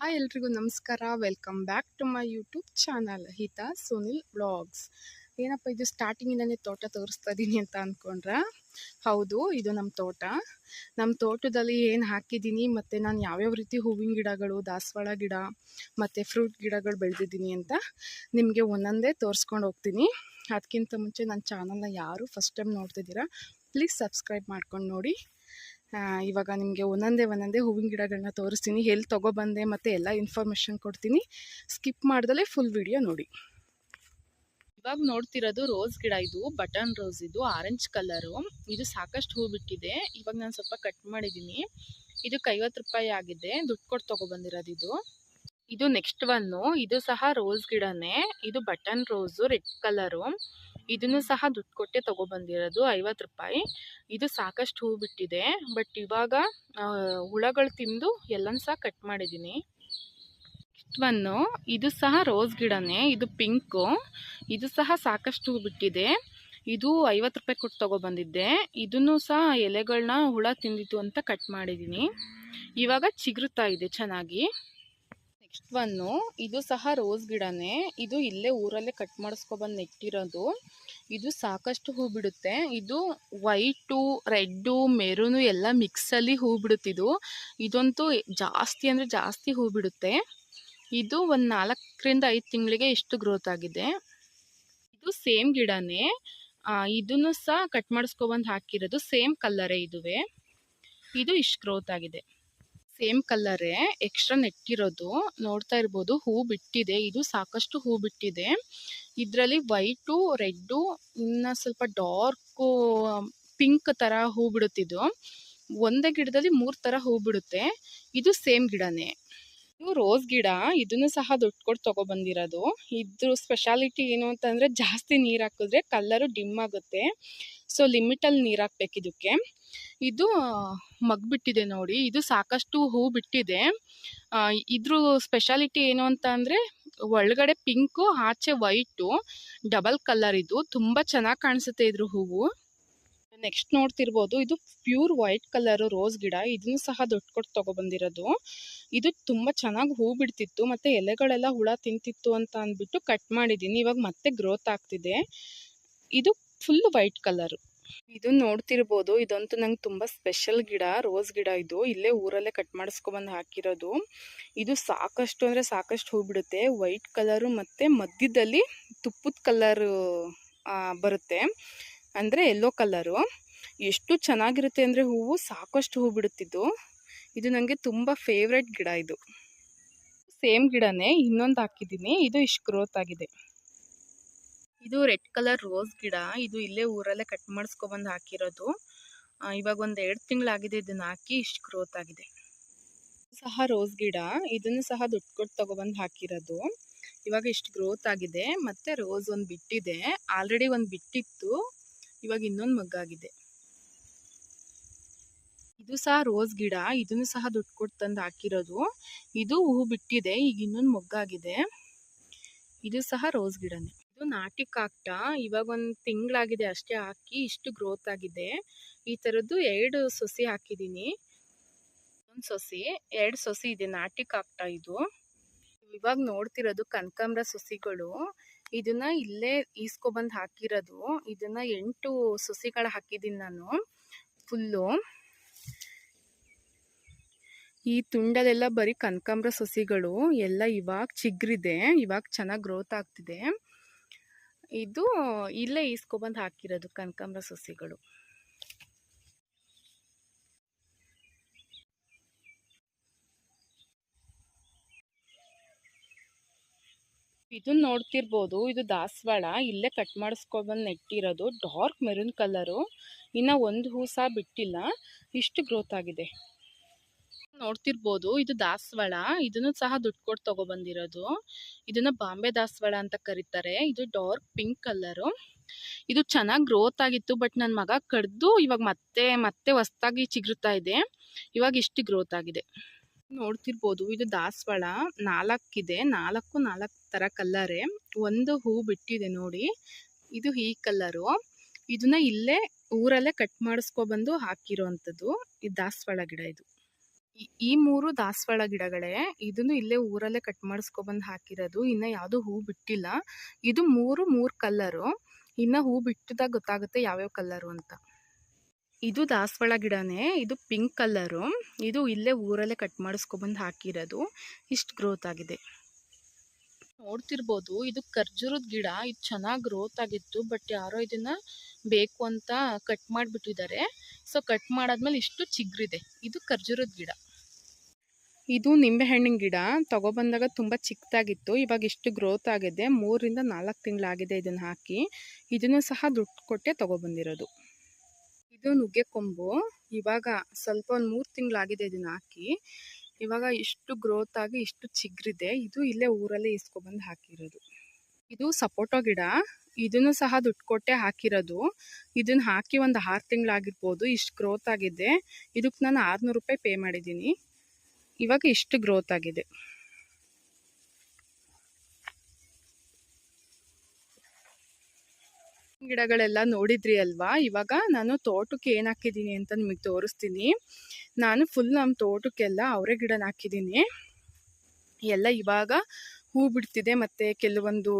Hi ಎಲ್ರಿಗೂ ನಮಸ್ಕಾರ. Welcome back to my YouTube channel Hita Sunil vlogs ಏನಪ್ಪ, ಇದು ಸ್ಟಾರ್ಟಿಂಗಿಂದನೇ ತೋಟ ತೋರಿಸ್ತಾ ಇದ್ದೀನಿ ಅಂತ ಅಂದ್ಕೊಂಡ್ರೆ ಹೌದು, ಇದು ನಮ್ಮ ತೋಟ. ನಮ್ಮ ತೋಟದಲ್ಲಿ ಏನು ಹಾಕಿದ್ದೀನಿ ಮತ್ತು ನಾನು ಯಾವ್ಯಾವ ರೀತಿ ಹೂವಿನ ಗಿಡಗಳು, ದಾಸವಾಳ ಗಿಡ, ಮತ್ತು ಫ್ರೂಟ್ ಗಿಡಗಳು ಬೆಳೆದಿದ್ದೀನಿ ಅಂತ ನಿಮಗೆ ಒಂದೊಂದೇ ತೋರಿಸ್ಕೊಂಡು ಹೋಗ್ತೀನಿ. ಅದಕ್ಕಿಂತ ಮುಂಚೆ ನನ್ನ ಚಾನಲ್ನ ಯಾರು ಫಸ್ಟ್ ಟೈಮ್ ನೋಡ್ತಿದ್ದೀರಾ ಪ್ಲೀಸ್ ಸಬ್ಸ್ಕ್ರೈಬ್ ಮಾಡ್ಕೊಂಡು ನೋಡಿ. ಇವಾಗ ನಿಮಗೆ ಒಂದೊಂದೇ ಒಂದೊಂದೇ ಹೂವಿನ ಗಿಡಗಳನ್ನ ತೋರಿಸ್ತೀನಿ. ಎಲ್ಲಿ ತೊಗೊಬಂದೆ ಮತ್ತು ಎಲ್ಲ ಇನ್ಫಾರ್ಮೇಷನ್ ಕೊಡ್ತೀನಿ. ಸ್ಕಿಪ್ ಮಾಡ್ದಲೇ ಫುಲ್ ವಿಡಿಯೋ ನೋಡಿ. ಇವಾಗ ನೋಡ್ತಿರೋದು ರೋಸ್ ಗಿಡ ಇದು ಬಟನ್ ರೋಸ್ ಇದು ಆರೆಂಜ್ ಕಲರು ಇದು ಸಾಕಷ್ಟು ಹೂ ಬಿಟ್ಟಿದೆ. ಇವಾಗ ನಾನು ಸ್ವಲ್ಪ ಕಟ್ ಮಾಡಿದ್ದೀನಿ. ಇದಕ್ಕೆ ಐವತ್ತು ರೂಪಾಯಿ ಆಗಿದೆ. ದುಡ್ಡು ಕೊಟ್ಟು ತೊಗೊಬಂದಿರೋದು ಇದು. ಇದು ನೆಕ್ಸ್ಟ್ ಒನ್ನು ಇದು ಸಹ ರೋಸ್ ಗಿಡನೇ. ಇದು ಬಟನ್ ರೋಸು ರೆಡ್ ಕಲರು ಇದನ್ನು ಸಹ ದುಡ್ಡು ಕೊಟ್ಟೆ ತೊಗೊಬಂದಿರೋದು ಐವತ್ತು ರೂಪಾಯಿ. ಇದು ಸಾಕಷ್ಟು ಹೂ ಬಿಟ್ಟಿದೆ. ಬಟ್ ಇವಾಗ ಹುಳಗಳು ತಿಂದು ಎಲ್ಲನೂ ಸಹ ಕಟ್ ಮಾಡಿದ್ದೀನಿ. ಒನ್ನು ಇದು ಸಹ ರೋಸ್ ಗಿಡನೇ. ಇದು ಪಿಂಕು. ಇದು ಸಹ ಸಾಕಷ್ಟು ಬಿಟ್ಟಿದೆ. ಇದು ಐವತ್ತು ರೂಪಾಯಿ ಕೊಟ್ಟು ತೊಗೊಬಂದಿದ್ದೆ. ಇದನ್ನು ಸಹ ಎಲೆಗಳನ್ನ ಹುಳ ತಿಂದಿತ್ತು ಅಂತ ಕಟ್ ಮಾಡಿದ್ದೀನಿ. ಇವಾಗ ಚಿಗುರುತ್ತಾ ಇದೆ ಚೆನ್ನಾಗಿ. ನೆಕ್ಸ್ಟ್ ಒನ್ನು ಇದು ಸಹ ರೋಸ್ ಗಿಡನೇ, ಇದು ಇಲ್ಲೇ ಊರಲ್ಲೇ ಕಟ್ ಮಾಡಿಸ್ಕೊಬಂದು ನೆಟ್ಟಿರೋದು. ಇದು ಸಾಕಷ್ಟು ಹೂ ಬಿಡುತ್ತೆ. ಇದು ವೈಟು, ರೆಡ್ಡು, ಮೆರೂನು ಎಲ್ಲ ಮಿಕ್ಸಲ್ಲಿ ಹೂ ಬಿಡುತ್ತಿದು. ಇದಂತೂ ಜಾಸ್ತಿ ಅಂದರೆ ಜಾಸ್ತಿ ಹೂ ಬಿಡುತ್ತೆ. ಇದು ಒಂದು ನಾಲ್ಕರಿಂದ ಐದು ತಿಂಗಳಿಗೆ ಇಷ್ಟು ಗ್ರೋತ್ ಆಗಿದೆ. ಇದು ಸೇಮ್ ಗಿಡನೇ ಇದನ್ನು ಸಹ ಕಟ್ ಮಾಡಿಸ್ಕೊಬಂದು ಹಾಕಿರೋದು ಸೇಮ್ ಕಲ್ಲರೇ ಇದುವೆ. ಇದು ಇಷ್ಟು ಗ್ರೋತ್ ಆಗಿದೆ. ಸೇಮ್ ಕಲ್ಲರೇ ಎಕ್ಸ್ಟ್ರಾ ನೆಟ್ಟಿರೋದು. ನೋಡ್ತಾ ಇರ್ಬೋದು, ಹೂ ಬಿಟ್ಟಿದೆ. ಇದು ಸಾಕಷ್ಟು ಹೂ ಬಿಟ್ಟಿದೆ. ಇದರಲ್ಲಿ ವೈಟು, ರೆಡ್ಡು, ಇನ್ನು ಸ್ವಲ್ಪ ಡಾರ್ಕು, ಪಿಂಕ್ ಥರ ಹೂ ಬಿಡುತ್ತಿದ್ದು. ಒಂದೇ ಗಿಡದಲ್ಲಿ ಮೂರು ಥರ ಹೂ ಬಿಡುತ್ತೆ. ಇದು ಸೇಮ್ ಗಿಡನೇ. ಇದು ರೋಸ್ ಗಿಡ, ಇದನ್ನು ಸಹ ದುಡ್ಡು ಕೊಟ್ಟು ತೊಗೊಬಂದಿರೋದು. ಇದ್ರ ಸ್ಪೆಷಾಲಿಟಿ ಏನು ಅಂತಂದರೆ ಜಾಸ್ತಿ ನೀರು ಹಾಕಿದ್ರೆ ಕಲ್ಲರು ಡಿಮ್ ಆಗುತ್ತೆ. ಸೊ ಲಿಮಿಟಲ್ಲಿ ನೀರು ಹಾಕ್ಬೇಕು ಇದಕ್ಕೆ. ಇದು ಮಗ್ಬಿಟ್ಟಿದೆ ನೋಡಿ. ಇದು ಸಾಕಷ್ಟು ಹೂ ಬಿಟ್ಟಿದೆ. ಇದ್ರ ಸ್ಪೆಷಾಲಿಟಿ ಏನು ಅಂತ ಅಂದರೆ ಒಳಗಡೆ ಪಿಂಕು, ಆಚೆ ವೈಟು, ಡಬಲ್ ಕಲರ್ ಇದು. ತುಂಬ ಚೆನ್ನಾಗಿ ಕಾಣಿಸುತ್ತೆ ಇದ್ರ ಹೂವು. ನೆಕ್ಸ್ಟ್ ನೋಡ್ತಿರ್ಬೋದು, ಇದು ಪ್ಯೂರ್ ವೈಟ್ ಕಲರ್ ರೋಸ್ ಗಿಡ. ಇದನ್ನು ಸಹ ದುಡ್ಡು ಕೊಟ್ಟು ತೊಗೊಬಂದಿರೋದು ಇದು ತುಂಬ ಚೆನ್ನಾಗಿ ಹೂ ಬಿಡ್ತಿತ್ತು, ಮತ್ತು ಎಲೆಗಳೆಲ್ಲ ಹುಳ ತಿಂತಿತ್ತು ಅಂತ ಅಂದ್ಬಿಟ್ಟು ಕಟ್ ಮಾಡಿದ್ದೀನಿ ಇವಾಗ ಮತ್ತೆ ಗ್ರೋತ್ ಆಗ್ತಿದೆ. ಇದು ಫುಲ್ ವೈಟ್ ಕಲರು ಇದು ನೋಡ್ತಿರ್ಬೋದು, ಇದಂತೂ ನಂಗೆ ತುಂಬ ಸ್ಪೆಷಲ್ ಗಿಡ ರೋಸ್ ಗಿಡ ಇದು. ಇಲ್ಲೇ ಊರಲ್ಲೇ ಕಟ್ ಮಾಡಿಸ್ಕೊಬಂದು ಹಾಕಿರೋದು. ಇದು ಸಾಕಷ್ಟು ಅಂದರೆ ಸಾಕಷ್ಟು ಹೂ ಬಿಡುತ್ತೆ. ವೈಟ್ ಕಲರು ಮತ್ತು ಮಧ್ಯದಲ್ಲಿ ತುಪ್ಪದ ಕಲರು ಬರುತ್ತೆ. ಅಂದರೆ ಎಲ್ಲೋ ಕಲರು ಎಷ್ಟು ಚೆನ್ನಾಗಿರುತ್ತೆ ಅಂದರೆ ಹೂವು ಸಾಕಷ್ಟು ಹೂ ಬಿಡುತ್ತಿದ್ದು. ಇದು ನನಗೆ ತುಂಬ ಫೇವ್ರೆಟ್ ಗಿಡ ಇದು. ಸೇಮ್ ಗಿಡನೇ ಇನ್ನೊಂದು ಹಾಕಿದ್ದೀನಿ. ಇದು ಇಷ್ಟು ಗ್ರೋತ್ ಆಗಿದೆ. ಇದು ರೆಡ್ ಕಲರ್ ರೋಸ್ ಗಿಡ. ಇದು ಇಲ್ಲೇ ಊರಲ್ಲೇ ಕಟ್ ಮಾಡಿಸ್ಕೊಬಂದು ಹಾಕಿರೋದು. ಇವಾಗ ಒಂದು ಎರಡು ತಿಂಗಳಾಗಿದೆ ಇದನ್ನು ಹಾಕಿ ಇಷ್ಟು ಗ್ರೋತ್ ಆಗಿದೆ. ಸಹ ರೋಸ್ ಗಿಡ. ಇದನ್ನು ಸಹ ದುಡ್ಡು ಕೊಟ್ಟು ತೊಗೊಬಂದು ಹಾಕಿರೋದು. ಇವಾಗ ಇಷ್ಟು ಗ್ರೋತ್ ಆಗಿದೆ. ಮತ್ತು ರೋಸ್ ಒಂದು ಬಿಟ್ಟಿದೆ. ಆಲ್ರೆಡಿ ಒಂದು ಬಿಟ್ಟಿತ್ತು. ಇವಾಗ ಇನ್ನೊಂದು ಮಗ್ಗಾಗಿದೆ. ಇದು ಸಹ ರೋಸ್ ಗಿಡ, ಇದನ್ನು ಸಹ ದುಡ್ಡು ಕೊಟ್ಟು ತಂದು ಹಾಕಿರೋದು. ಇದು ಹೂ ಬಿಟ್ಟಿದೆ, ಈಗ ಇನ್ನೊಂದು ಮೊಗ್ಗಾಗಿದೆ. ಇದು ಸಹ ರೋಸ್ ಗಿಡನೇ. ಇದು ನಾಟಿ ಕಾಕ್ಟ ಇವಾಗ ಒಂದು ತಿಂಗಳಾಗಿದೆ ಅಷ್ಟೇ ಹಾಕಿ, ಇಷ್ಟು ಗ್ರೋತ್ ಆಗಿದೆ. ಈ ಥರದ್ದು ಎರಡು ಸೊಸಿ ಹಾಕಿದ್ದೀನಿ ಒಂದು ಸೊಸಿ, ಎರಡು ಸೊಸಿ ಇದೆ ನಾಟಿ ಕಾಕ್ಟ ಇದು. ಇವಾಗ ನೋಡ್ತಿರೋದು ಕನಕಾಂಬ್ರ ಸೊಸಿಗಳು. ಇದನ್ನ ಇಲ್ಲೇ ಈಸ್ಕೊಬಂದು ಹಾಕಿರೋದು. ಇದನ್ನ ಎಂಟು ಸೊಸಿಗಳು ಹಾಕಿದ್ದೀನಿ ನಾನು ಫುಲ್ಲು ಈ ತುಂಡಲೆಲ್ಲ ಬರೀ ಕನಕಾಂಬ್ರ ಸಸಿಗಳು, ಎಲ್ಲ ಇವಾಗ ಚಿಗ್ರಿದೆ, ಇವಾಗ ಚೆನ್ನಾಗಿ ಗ್ರೋತ್ ಆಗ್ತಿದೆ. ಇದು ಇಲ್ಲೇ ಈಸ್ಕೊಬಂದು ಹಾಕಿರೋದು ಕನಕಾಂಬ್ರ ಸೊಸಿಗಳು. ಇದನ್ನ ನೋಡ್ತಿರ್ಬೋದು, ಇದು ದಾಸವಾಳ. ಇಲ್ಲೇ ಕಟ್ ಮಾಡಿಸ್ಕೊಬಂದು ನೆಟ್ಟಿರೋದು. ಡಾರ್ಕ್ ಮೆರೂನ್ ಕಲರು ಇನ್ನು ಒಂದು ಹೂ ಸಹ ಬಿಟ್ಟಿಲ್ಲ. ಇಷ್ಟು ಗ್ರೋತ್ ಆಗಿದೆ. ನೋಡ್ತಿರ್ಬೋದು, ಇದು ದಾಸವಾಳ. ಇದನ್ನು ಸಹ ದುಡ್ಡು ಕೊಟ್ಟು ತೊಗೊಬಂದಿರೋದು. ಇದನ್ನ ಬಾಂಬೆ ದಾಸವಾಳ ಅಂತ ಕರೀತಾರೆ. ಇದು ಡಾರ್ಕ್ ಪಿಂಕ್ ಕಲರು ಇದು ಚೆನ್ನಾಗಿ ಗ್ರೋತ್ ಆಗಿತ್ತು ಬಟ್ ನನ್ನ ಮಗ ಕಡ್ದು ಇವಾಗ ಮತ್ತೆ ಮತ್ತೆ ಹೊಸ್ದಾಗಿ ಚಿಗುರ್ತಾ ಇದೆ. ಇವಾಗ ಇಷ್ಟು ಗ್ರೋತ್ ಆಗಿದೆ. ನೋಡ್ತಿರ್ಬೋದು. ಇದು ದಾಸವಾಳ. ನಾಲ್ಕಿದೆ. ನಾಲ್ಕು ನಾಲ್ಕು ಥರ ಕಲ್ಲರೇ. ಒಂದು ಹೂ ಬಿಟ್ಟಿದೆ ನೋಡಿ. ಇದು ಈ ಕಲ್ಲರು. ಇದನ್ನ ಇಲ್ಲೇ ಊರಲ್ಲೇ ಕಟ್ ಮಾಡಿಸ್ಕೊ ಬಂದು ಹಾಕಿರುವಂತದ್ದು ಈ ದಾಸವಾಳ ಗಿಡ ಇದು. ಈ- ಮೂರು ದಾಸವಾಳ ಗಿಡಗಳೇ ಇದನ್ನು ಇಲ್ಲೇ ಊರಲ್ಲೇ ಕಟ್ ಮಾಡಿಸ್ಕೊಬಂದು ಹಾಕಿರೋದು. ಇನ್ನ ಯಾವುದು ಹೂ ಬಿಟ್ಟಿಲ್ಲ. ಇದು ಮೂರು ಮೂರು ಕಲ್ಲರು. ಇನ್ನ ಹೂ ಬಿಟ್ಟಿದಾಗ ಗೊತ್ತಾಗುತ್ತೆ ಯಾವ್ಯಾವ ಕಲ್ಲರು ಅಂತ. ಇದು ದಾಸವಾಳ ಗಿಡನೇ, ಇದು ಪಿಂಕ್ ಕಲರು. ಇದು ಇಲ್ಲೇ ಊರಲ್ಲೇ ಕಟ್ ಮಾಡಿಸ್ಕೊಬಂದು ಹಾಕಿರೋದು. ಇಷ್ಟು ಗ್ರೋತ್ ಆಗಿದೆ. ನೋಡ್ತಿರ್ಬೋದು, ಇದು ಖರ್ಜೂರದ ಗಿಡ. ಇದು ಚೆನ್ನಾಗಿ ಗ್ರೋತ್ ಆಗಿತ್ತು ಬಟ್ ಯಾರೋ ಇದನ್ನ ಬೇಕು ಅಂತ ಕಟ್ ಮಾಡಿಬಿಟ್ಟಿದ್ದಾರೆ. ಸೊ ಕಟ್ ಮಾಡಾದ್ಮೇಲೆ ಇಷ್ಟು ಚಿಗ್ರಿದೆ. ಇದು ಖರ್ಜೂರದ ಗಿಡ. ಇದು ನಿಂಬೆಹಣ್ಣಿನ ಗಿಡ. ತಗೊಬಂದಾಗ ತುಂಬ ಚಿಕ್ಕದಾಗಿತ್ತು. ಇವಾಗ ಇಷ್ಟು ಗ್ರೋತ್ ಆಗಿದೆ. ಮೂರಿಂದ ನಾಲ್ಕು ತಿಂಗಳಾಗಿದೆ ಇದನ್ನು ಹಾಕಿ. ಇದನ್ನು ಸಹ ದುಡ್ಡು ಕೊಟ್ಟೆ ತಗೊಬಂದಿರೋದು. ಇದು ನುಗ್ಗೆ ಕೊಂಬು. ಇವಾಗ ಸ್ವಲ್ಪ ಒಂದು ಮೂರು ತಿಂಗಳಾಗಿದೆ ಇದನ್ನ ಹಾಕಿ. ಇವಾಗ ಇಷ್ಟು ಗ್ರೋತ್ ಆಗಿ ಇಷ್ಟು ಚಿಗ್ರಿದೆ. ಇದು ಇಲ್ಲೇ ಊರಲ್ಲೇ ಇಸ್ಕೊಬಂದು ಹಾಕಿರೋದು. ಇದು ಸಪೋಟೊ ಗಿಡ. ಇದನ್ನು ಸಹ ದುಡ್ಡು ಕೊಟ್ಟೆ ಹಾಕಿರೋದು. ಇದನ್ನ ಹಾಕಿ ಒಂದು ಆರು ತಿಂಗಳಾಗಿರ್ಬೋದು. ಇಷ್ಟು ಗ್ರೋತ್ ಆಗಿದೆ. ಇದಕ್ಕೆ ನಾನು ಆರುನೂರು ರೂಪಾಯಿ ಪೇ ಮಾಡಿದ್ದೀನಿ. ಇವಾಗ ಇಷ್ಟು ಗ್ರೋತ್ ಆಗಿದೆ. ಗಿಡಗಳೆಲ್ಲ ನೋಡಿದ್ರಿ ಅಲ್ವಾ? ಇವಾಗ ನಾನು ತೋಟಕ್ಕೆ ಏನು ಹಾಕಿದ್ದೀನಿ ಅಂತ ನಿಮಗೆ ತೋರಿಸ್ತೀನಿ. ನಾನು ಫುಲ್ ನಮ್ಮ ತೋಟಕ್ಕೆಲ್ಲ ಅವರೇ ಗಿಡನ ಹಾಕಿದ್ದೀನಿ. ಎಲ್ಲ ಇವಾಗ ಹೂ ಬಿಡ್ತಿದೆ ಮತ್ತು ಕೆಲವೊಂದು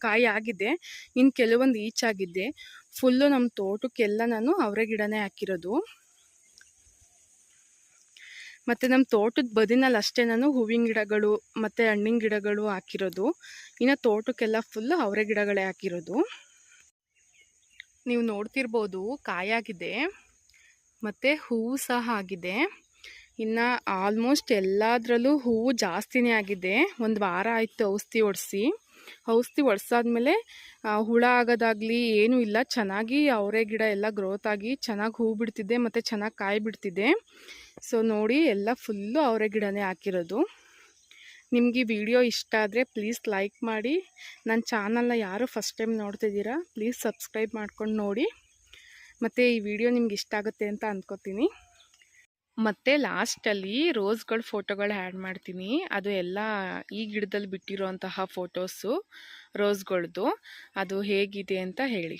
ಕಾಯಿ ಆಗಿದೆ. ಇನ್ನು ಕೆಲವೊಂದು ಈಚಾಗಿದೆ ಫುಲ್ಲು ನಮ್ಮ ತೋಟಕ್ಕೆಲ್ಲ ನಾನು ಅವರೇ ಗಿಡನೇ ಹಾಕಿರೋದು. ಮತ್ತು ನಮ್ಮ ತೋಟದ ಬದಿನಲ್ಲಿ ಅಷ್ಟೇ ನಾನು ಹೂವಿನ ಗಿಡಗಳು ಮತ್ತು ಹಣ್ಣಿನ ಗಿಡಗಳು ಹಾಕಿರೋದು. ಇನ್ನು ತೋಟಕ್ಕೆಲ್ಲ ಫುಲ್ಲು ಅವರೇ ಗಿಡಗಳೇ ಹಾಕಿರೋದು. ನೀವು ನೋಡ್ತಿರ್ಬೋದು ಕಾಯಾಗಿದೆ ಮತ್ತು ಹೂವು ಸಹ ಆಗಿದೆ. ಇನ್ನು ಆಲ್ಮೋಸ್ಟ್ ಎಲ್ಲದರಲ್ಲೂ ಹೂವು ಜಾಸ್ತಿನೇ ಆಗಿದೆ. ಒಂದು ವಾರ ಆಯಿತು ಔಷಧಿ ಹೊಡ್ಸಿ ಔಷಧಿ ಹೊಡ್ಸಾದ್ಮೇಲೆ ಹುಳ ಆಗೋದಾಗಲಿ ಏನೂ ಇಲ್ಲ. ಚೆನ್ನಾಗಿ ಅವರೆ ಗಿಡ ಎಲ್ಲ ಗ್ರೋತ್ ಆಗಿ ಚೆನ್ನಾಗಿ ಹೂ ಬಿಡ್ತಿದೆ, ಮತ್ತು ಚೆನ್ನಾಗಿ ಕಾಯಿ ಬಿಡ್ತಿದೆ. ಸೊ ನೋಡಿ ಎಲ್ಲ ಫುಲ್ಲು ಅವರೆ ಗಿಡನೇ ಹಾಕಿರೋದು. ನಿಮಗೆ ವಿಡಿಯೋ ಇಷ್ಟ ಆದರೆ ಪ್ಲೀಸ್ ಲೈಕ್ ಮಾಡಿ. ನನ್ನ ಚಾನಲ್ನ ಯಾರು ಫಸ್ಟ್ ಟೈಮ್ ನೋಡ್ತಿದ್ದೀರಾ ಪ್ಲೀಸ್ ಸಬ್ಸ್ಕ್ರೈಬ್ ಮಾಡ್ಕೊಂಡು ನೋಡಿ. ಮತ್ತು ಈ ವಿಡಿಯೋ ನಿಮ್ಗೆ ಇಷ್ಟ ಆಗುತ್ತೆ ಅಂತ ಅಂದ್ಕೋತೀನಿ ಮತ್ತು ಲಾಸ್ಟಲ್ಲಿ ರೋಸ್ಗಳ ಫೋಟೋಗಳು ಆ್ಯಡ್ ಮಾಡ್ತೀನಿ. ಅದು ಎಲ್ಲ ಈ ಗಿಡದಲ್ಲಿ ಬಿಟ್ಟಿರೋಂತಹ ಫೋಟೋಸು ರೋಸ್ಗಳದ್ದು ಅದು ಹೇಗಿದೆ ಅಂತ ಹೇಳಿ.